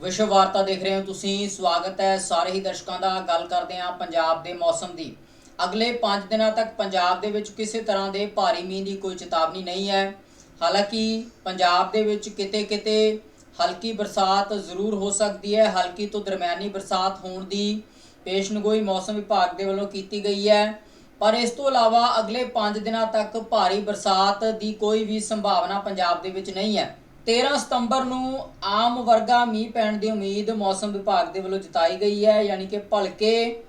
ਵਿਸ਼ਵ ਵਾਰਤਾ ਦੇਖ ਰਹੇ ਹੋ ਤੁਸੀਂ। ਸਵਾਗਤ ਹੈ ਸਾਰੇ ਹੀ ਦਰਸ਼ਕਾਂ ਦਾ। ਗੱਲ ਕਰਦੇ ਹਾਂ ਪੰਜਾਬ ਦੇ ਮੌਸਮ ਦੀ। ਅਗਲੇ 5 ਦਿਨਾਂ ਤੱਕ ਪੰਜਾਬ ਦੇ ਵਿੱਚ ਕਿਸੇ ਤਰ੍ਹਾਂ ਦੇ ਭਾਰੀ ਮੀਂਹ ਦੀ ਕੋਈ ਚੇਤਾਵਨੀ ਨਹੀਂ ਹੈ। ਹਾਲਾਂਕਿ ਪੰਜਾਬ ਦੇ ਵਿੱਚ ਕਿਤੇ-ਕਿਤੇ ਹਲਕੀ ਬਰਸਾਤ ਜ਼ਰੂਰ ਹੋ ਸਕਦੀ ਹੈ। ਹਲਕੀ ਤੋਂ ਦਰਮਿਆਨੀ ਬਰਸਾਤ ਹੋਣ ਦੀ ਪੇਸ਼ਨਗੋਈ ਮੌਸਮ ਵਿਭਾਗ ਦੇ ਵੱਲੋਂ ਕੀਤੀ ਗਈ ਹੈ। ਪਰ ਇਸ ਤੋਂ ਇਲਾਵਾ ਅਗਲੇ 5 ਦਿਨਾਂ ਤੱਕ ਭਾਰੀ ਬਰਸਾਤ ਦੀ ਕੋਈ ਵੀ ਸੰਭਾਵਨਾ ਪੰਜਾਬ ਦੇ ਵਿੱਚ ਨਹੀਂ ਹੈ। 13 ਸਤੰਬਰ ਨੂੰ ਆਮ ਵਰਗਾ ਮੀਂਹ ਪੈਣ ਦੀ ਉਮੀਦ ਮੌਸਮ ਵਿਭਾਗ ਦੇ ਵੱਲੋਂ ਜਤਾਈ ਗਈ ਹੈ, ਯਾਨੀ ਕਿ ਭਲਕੇ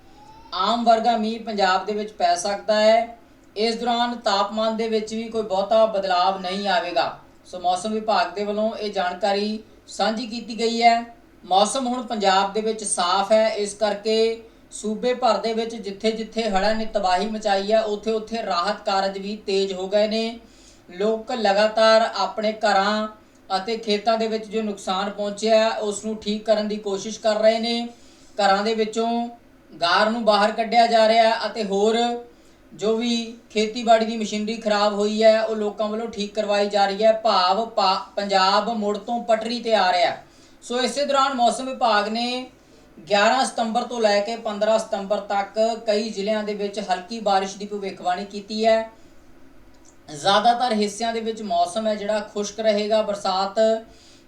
ਆਮ ਵਰਗਾ ਮੀਂਹ ਪੰਜਾਬ ਦੇ ਵਿੱਚ ਪੈ ਸਕਦਾ ਹੈ। ਇਸ ਦੌਰਾਨ ਤਾਪਮਾਨ ਦੇ ਵਿੱਚ ਵੀ ਕੋਈ ਬਹੁਤਾ ਬਦਲਾਵ ਨਹੀਂ ਆਵੇਗਾ। ਸੋ ਮੌਸਮ ਵਿਭਾਗ ਦੇ ਵੱਲੋਂ ਇਹ ਜਾਣਕਾਰੀ ਸਾਂਝੀ ਕੀਤੀ ਗਈ ਹੈ। ਮੌਸਮ ਹੁਣ ਪੰਜਾਬ ਦੇ ਵਿੱਚ ਸਾਫ਼ ਹੈ, ਇਸ ਕਰਕੇ ਸੂਬੇ ਭਰ ਦੇ ਵਿੱਚ ਜਿੱਥੇ-ਜਿੱਥੇ ਹੜ੍ਹਾਂ ਨੇ ਤਬਾਹੀ ਮਚਾਈ ਹੈ, ਉੱਥੇ-ਉੱਥੇ ਰਾਹਤ ਕਾਰਜ ਵੀ ਤੇਜ਼ ਹੋ ਗਏ ਨੇ। ਲੋਕ ਲਗਾਤਾਰ ਆਪਣੇ ਘਰਾਂ ਅਤੇ ਖੇਤਾਂ ਦੇ ਵਿੱਚ ਜੋ ਨੁਕਸਾਨ ਪਹੁੰਚਿਆ ਉਸ ਨੂੰ ਠੀਕ ਕਰਨ ਦੀ ਕੋਸ਼ਿਸ਼ ਕਰ ਰਹੇ ਨੇ। ਘਰਾਂ ਦੇ ਵਿੱਚੋਂ ਗਾਰ ਨੂੰ ਬਾਹਰ ਕੱਢਿਆ ਜਾ ਰਿਹਾ ਅਤੇ ਹੋਰ ਜੋ ਵੀ ਖੇਤੀਬਾੜੀ ਦੀ ਮਸ਼ੀਨਰੀ ਖਰਾਬ ਹੋਈ ਹੈ, ਉਹ ਲੋਕਾਂ ਵੱਲੋਂ ਠੀਕ ਕਰਵਾਈ ਜਾ ਰਹੀ ਹੈ। ਭਾਵ ਪਾ- ਪੰਜਾਬ ਮੁੜ ਤੋਂ ਪਟਰੀ ਤੇ ਆ ਰਿਹਾ ਸੋ ਇਸੇ ਦੌਰਾਨ ਮੌਸਮ ਵਿਭਾਗ ਨੇ 11 ਸਤੰਬਰ ਤੋਂ ਲੈ ਕੇ 15 ਸਤੰਬਰ ਤੱਕ ਕਈ ਜ਼ਿਲ੍ਹਿਆਂ ਦੇ ਵਿੱਚ ਹਲਕੀ ਬਾਰਿਸ਼ ਦੀ ਭਵਿੱਖਬਾਣੀ ਕੀਤੀ ਹੈ। ਜ਼ਿਆਦਾਤਰ ਹਿੱਸਿਆਂ ਦੇ ਵਿੱਚ ਮੌਸਮ ਹੈ ਜਿਹੜਾ ਖੁਸ਼ਕ ਰਹੇਗਾ, ਬਰਸਾਤ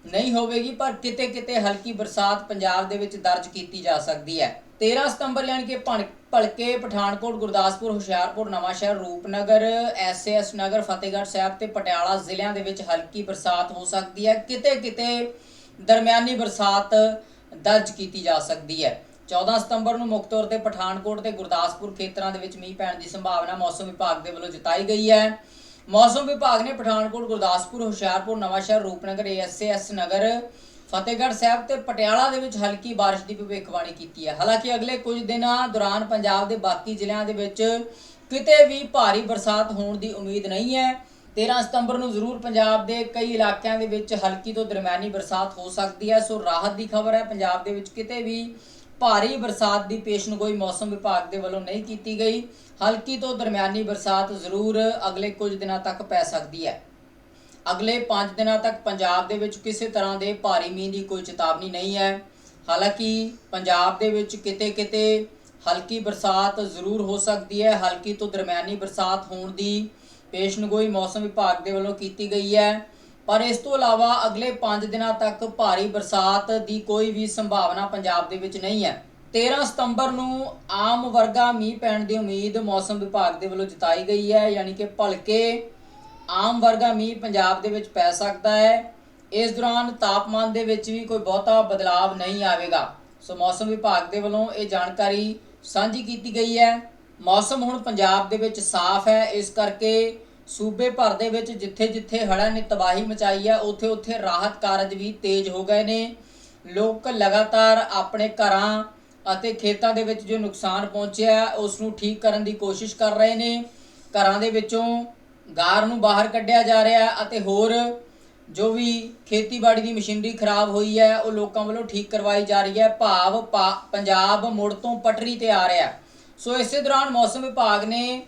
ਨਹੀਂ ਹੋਵੇਗੀ, ਪਰ ਕਿਤੇ-ਕਿਤੇ ਹਲਕੀ ਬਰਸਾਤ ਪੰਜਾਬ ਦੇ ਵਿੱਚ ਦਰਜ ਕੀਤੀ ਜਾ ਸਕਦੀ ਹੈ। 13 ਸਤੰਬਰ ਯਾਨੀ ਕਿ ਭਣ- ਭਲਕੇ ਪਠਾਨਕੋਟ, ਗੁਰਦਾਸਪੁਰ, ਹੁਸ਼ਿਆਰਪੁਰ, ਨਵਾਂਸ਼ਹਿਰ, ਰੂਪਨਗਰ, ਐਸਐਸ ਨਗਰ, ਫਤਿਹਗੜ੍ਹ ਸਾਹਿਬ ਤੇ ਪਟਿਆਲਾ ਜ਼ਿਲ੍ਹਿਆਂ ਦੇ ਵਿੱਚ ਹਲਕੀ ਬਰਸਾਤ ਹੋ ਸਕਦੀ ਹੈ। ਕਿਤੇ-ਕਿਤੇ ਦਰਮਿਆਨੀ ਬਰਸਾਤ ਦਰਜ ਕੀਤੀ ਜਾ ਸਕਦੀ ਹੈ। 14 ਸਤੰਬਰ ਨੂੰ ਮੁੱਖ ਤੌਰ ਤੇ ਪਠਾਨਕੋਟ ਤੇ ਗੁਰਦਾਸਪੁਰ ਖੇਤਰਾਂ ਦੇ ਵਿੱਚ ਮੀਂਹ ਪੈਣ ਦੀ ਸੰਭਾਵਨਾ ਮੌਸਮ ਵਿਭਾਗ ਦੇ ਵੱਲੋਂ ਜਤਾਈ ਗਈ ਹੈ। ਮੌਸਮ ਵਿਭਾਗ ਨੇ ਪਠਾਨਕੋਟ, ਗੁਰਦਾਸਪੁਰ, ਹੁਸ਼ਿਆਰਪੁਰ, ਨਵਾਂਸ਼ਹਿਰ, ਰੂਪਨਗਰ ਏਐਸਐਸ ਨਗਰ ਫਤਿਹਗੜ੍ਹ ਸਾਹਿਬ ਤੇ ਪਟਿਆਲਾ ਦੇ ਵਿੱਚ ਹਲਕੀ ਬਾਰਿਸ਼ ਦੀ ਭਵਿੱਖਬਾਣੀ ਕੀਤੀ ਹੈ। ਹਾਲਾਂਕਿ ਅਗਲੇ ਕੁਝ ਦਿਨਾਂ ਦੌਰਾਨ ਪੰਜਾਬ ਦੇ ਬਾਕੀ ਜ਼ਿਲ੍ਹਿਆਂ ਦੇ ਵਿੱਚ ਕਿਤੇ ਵੀ ਭਾਰੀ ਬਰਸਾਤ ਹੋਣ ਦੀ ਉਮੀਦ ਨਹੀਂ ਹੈ। 13 ਸਤੰਬਰ ਨੂੰ ਜ਼ਰੂਰ ਪੰਜਾਬ ਦੇ ਕਈ ਇਲਾਕਿਆਂ ਦੇ ਵਿੱਚ ਹਲਕੀ ਤੋਂ ਦਰਮਿਆਨੀ ਬਰਸਾਤ ਹੋ ਸਕਦੀ ਹੈ। ਸੋ ਰਾਹਤ ਦੀ ਖਬਰ ਹੈ, ਪੰਜਾਬ ਦੇ ਵਿੱਚ ਕਿਤੇ ਵੀ ਭਾਰੀ ਬਰਸਾਤ ਦੀ ਪੇਸ਼ਨਗੋਈ ਮੌਸਮ ਵਿਭਾਗ ਦੇ ਵੱਲੋਂ ਨਹੀਂ ਕੀਤੀ ਗਈ। ਹਲਕੀ ਤੋਂ ਦਰਮਿਆਨੀ ਬਰਸਾਤ ਜ਼ਰੂਰ ਅਗਲੇ ਕੁਝ ਦਿਨਾਂ ਤੱਕ ਪੈ ਸਕਦੀ ਹੈ। ਅਗਲੇ 5 ਦਿਨਾਂ ਤੱਕ ਪੰਜਾਬ ਦੇ ਵਿੱਚ ਕਿਸੇ ਤਰ੍ਹਾਂ ਦੇ ਭਾਰੀ ਮੀਂਹ ਦੀ ਕੋਈ ਚੇਤਾਵਨੀ ਨਹੀਂ ਹੈ। ਹਾਲਾਂਕਿ ਪੰਜਾਬ ਦੇ ਵਿੱਚ ਕਿਤੇ-ਕਿਤੇ ਹਲਕੀ ਬਰਸਾਤ ਜ਼ਰੂਰ ਹੋ ਸਕਦੀ ਹੈ। ਹਲਕੀ ਤੋਂ ਦਰਮਿਆਨੀ ਬਰਸਾਤ ਹੋਣ ਦੀ ਪੇਸ਼ਨਗੋਈ ਮੌਸਮ ਵਿਭਾਗ ਦੇ ਵੱਲੋਂ ਕੀਤੀ ਗਈ ਹੈ। ਪਰ ਇਸ ਤੋਂ ਇਲਾਵਾ ਅਗਲੇ 5 ਦਿਨਾਂ ਤੱਕ ਭਾਰੀ ਬਰਸਾਤ ਦੀ ਕੋਈ ਵੀ ਸੰਭਾਵਨਾ ਪੰਜਾਬ ਦੇ ਵਿੱਚ ਨਹੀਂ ਹੈ। 13 ਸਤੰਬਰ ਨੂੰ ਆਮ ਵਰਗਾ ਮੀਂਹ ਪੈਣ ਦੀ ਉਮੀਦ ਮੌਸਮ ਵਿਭਾਗ ਦੇ ਵੱਲੋਂ ਜਤਾਈ ਗਈ ਹੈ, ਯਾਨੀ ਕਿ ਭਲਕੇ ਆਮ ਵਰਗਾ ਮੀਂਹ ਪੰਜਾਬ ਦੇ ਵਿੱਚ ਪੈ ਸਕਦਾ ਹੈ। ਇਸ ਦੌਰਾਨ ਤਾਪਮਾਨ ਦੇ ਵਿੱਚ ਵੀ ਕੋਈ ਬਹੁਤਾ ਬਦਲਾਵ ਨਹੀਂ ਆਵੇਗਾ। ਸੋ ਮੌਸਮ ਵਿਭਾਗ ਦੇ ਵੱਲੋਂ ਇਹ ਜਾਣਕਾਰੀ ਸਾਂਝੀ ਕੀਤੀ ਗਈ ਹੈ। ਮੌਸਮ ਹੁਣ ਪੰਜਾਬ ਦੇ ਵਿੱਚ ਸਾਫ਼ ਹੈ, ਇਸ ਕਰਕੇ ਸੂਬੇ ਭਰ ਦੇ ਵਿੱਚ ਜਿੱਥੇ-ਜਿੱਥੇ ਹੜ੍ਹਾਂ ਨੇ ਤਬਾਹੀ ਮਚਾਈ ਹੈ ਉੱਥੇ-ਉੱਥੇ ਰਾਹਤ ਕਾਰਜ ਵੀ ਤੇਜ਼ ਹੋ ਗਏ ਨੇ। ਲੋਕ ਲਗਾਤਾਰ ਆਪਣੇ ਘਰਾਂ ਅਤੇ ਖੇਤਾਂ ਦੇ ਵਿੱਚ ਜੋ ਨੁਕਸਾਨ ਪਹੁੰਚਿਆ ਉਸ ਨੂੰ ਠੀਕ ਕਰਨ ਦੀ ਕੋਸ਼ਿਸ਼ ਕਰ ਰਹੇ ਨੇ। ਘਰਾਂ ਦੇ ਵਿੱਚੋਂ ਗਾਰ ਨੂੰ ਬਾਹਰ ਕੱਢਿਆ ਜਾ ਰਿਹਾ ਅਤੇ ਹੋਰ ਜੋ ਵੀ ਖੇਤੀਬਾੜੀ ਦੀ ਮਸ਼ੀਨਰੀ ਖਰਾਬ ਹੋਈ ਹੈ, ਉਹ ਲੋਕਾਂ ਵੱਲੋਂ ਠੀਕ ਕਰਵਾਈ ਜਾ ਰਹੀ ਹੈ। ਭਾਵ ਪਾ- ਪੰਜਾਬ ਮੁੜ ਤੋਂ ਪਟਰੀ ਤੇ ਆ ਰਿਹਾ। ਸੋ ਇਸੇ ਦੌਰਾਨ ਮੌਸਮ ਵਿਭਾਗ ਨੇ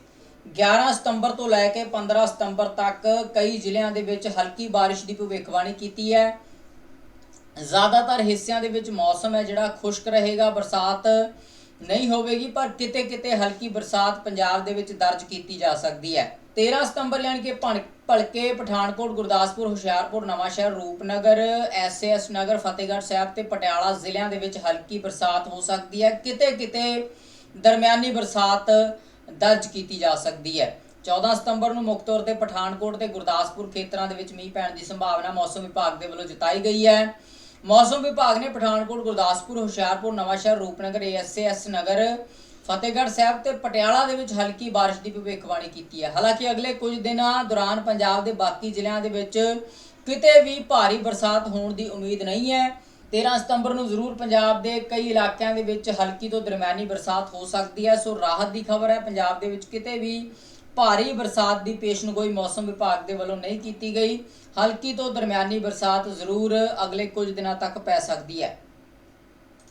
11 ਸਤੰਬਰ ਤੋਂ ਲੈ ਕੇ 15 ਸਤੰਬਰ ਤੱਕ ਕਈ ਜ਼ਿਲ੍ਹਿਆਂ ਦੇ ਵਿੱਚ ਹਲਕੀ ਬਾਰਿਸ਼ ਦੀ ਭਵਿੱਖਬਾਣੀ ਕੀਤੀ ਹੈ। ਜ਼ਿਆਦਾਤਰ ਹਿੱਸਿਆਂ ਦੇ ਵਿੱਚ ਮੌਸਮ ਹੈ ਜਿਹੜਾ, ਖੁਸ਼ਕ ਰਹੇਗਾ, ਬਰਸਾਤ ਨਹੀਂ ਹੋਵੇਗੀ, ਪਰ ਕਿਤੇ-ਕਿਤੇ ਹਲਕੀ ਬਰਸਾਤ ਪੰਜਾਬ ਦੇ ਵਿੱਚ ਦਰਜ ਕੀਤੀ ਜਾ ਸਕਦੀ ਹੈ। 13 ਸਤੰਬਰ ਯਾਨੀ ਕਿ ਭਣ- ਭਲਕੇ ਪਠਾਨਕੋਟ, ਗੁਰਦਾਸਪੁਰ, ਹੁਸ਼ਿਆਰਪੁਰ, ਨਵਾਂਸ਼ਹਿਰ, ਰੂਪਨਗਰ, ਐਸਐਸ ਨਗਰ, ਫਤਿਹਗੜ੍ਹ ਸਾਹਿਬ ਤੇ ਪਟਿਆਲਾ ਜ਼ਿਲ੍ਹਿਆਂ ਦੇ ਵਿੱਚ ਹਲਕੀ ਬਰਸਾਤ ਹੋ ਸਕਦੀ ਹੈ। ਕਿਤੇ-ਕਿਤੇ ਦਰਮਿਆਨੀ ਬਰਸਾਤ ਦਰਜ ਕੀਤੀ ਜਾ ਸਕਦੀ ਹੈ। 14 ਸਤੰਬਰ ਨੂੰ ਮੁੱਖ ਤੌਰ ਤੇ ਪਠਾਨਕੋਟ ਤੇ ਗੁਰਦਾਸਪੁਰ ਖੇਤਰਾਂ ਦੇ ਵਿੱਚ ਮੀਂਹ ਪੈਣ ਦੀ ਸੰਭਾਵਨਾ ਮੌਸਮ ਵਿਭਾਗ ਦੇ ਵੱਲੋਂ ਜਤਾਈ ਗਈ ਹੈ। ਮੌਸਮ ਵਿਭਾਗ ਨੇ ਪਠਾਨਕੋਟ, ਗੁਰਦਾਸਪੁਰ, ਹੁਸ਼ਿਆਰਪੁਰ, ਨਵਾਂਸ਼ਹਿਰ, ਰੂਪਨਗਰ ਏਐਸਐਸ ਨਗਰ ਫਤਿਹਗੜ੍ਹ ਸਾਹਿਬ ਤੇ ਪਟਿਆਲਾ ਦੇ ਵਿੱਚ ਹਲਕੀ ਬਾਰਿਸ਼ ਦੀ ਭਵਿੱਖਬਾਣੀ ਕੀਤੀ ਹੈ। ਹਾਲਾਂਕਿ ਅਗਲੇ ਕੁਝ ਦਿਨਾਂ ਦੌਰਾਨ ਪੰਜਾਬ ਦੇ ਬਾਕੀ ਜ਼ਿਲ੍ਹਿਆਂ ਦੇ ਵਿੱਚ ਕਿਤੇ ਵੀ ਭਾਰੀ ਬਰਸਾਤ ਹੋਣ ਦੀ ਉਮੀਦ ਨਹੀਂ ਹੈ। 13 ਸਤੰਬਰ ਨੂੰ ਜ਼ਰੂਰ ਪੰਜਾਬ ਦੇ ਕਈ ਇਲਾਕਿਆਂ ਦੇ ਵਿੱਚ ਹਲਕੀ ਤੋਂ ਦਰਮਿਆਨੀ ਬਰਸਾਤ ਹੋ ਸਕਦੀ ਹੈ। ਸੋ ਰਾਹਤ ਦੀ ਖਬਰ ਹੈ, ਪੰਜਾਬ ਦੇ ਵਿੱਚ ਕਿਤੇ ਵੀ ਭਾਰੀ ਬਰਸਾਤ ਦੀ ਪੇਸ਼ਨਗੋਈ ਮੌਸਮ ਵਿਭਾਗ ਦੇ ਵੱਲੋਂ ਨਹੀਂ ਕੀਤੀ ਗਈ। ਹਲਕੀ ਤੋਂ ਦਰਮਿਆਨੀ ਬਰਸਾਤ ਜ਼ਰੂਰ ਅਗਲੇ ਕੁਝ ਦਿਨਾਂ ਤੱਕ ਪੈ ਸਕਦੀ ਹੈ।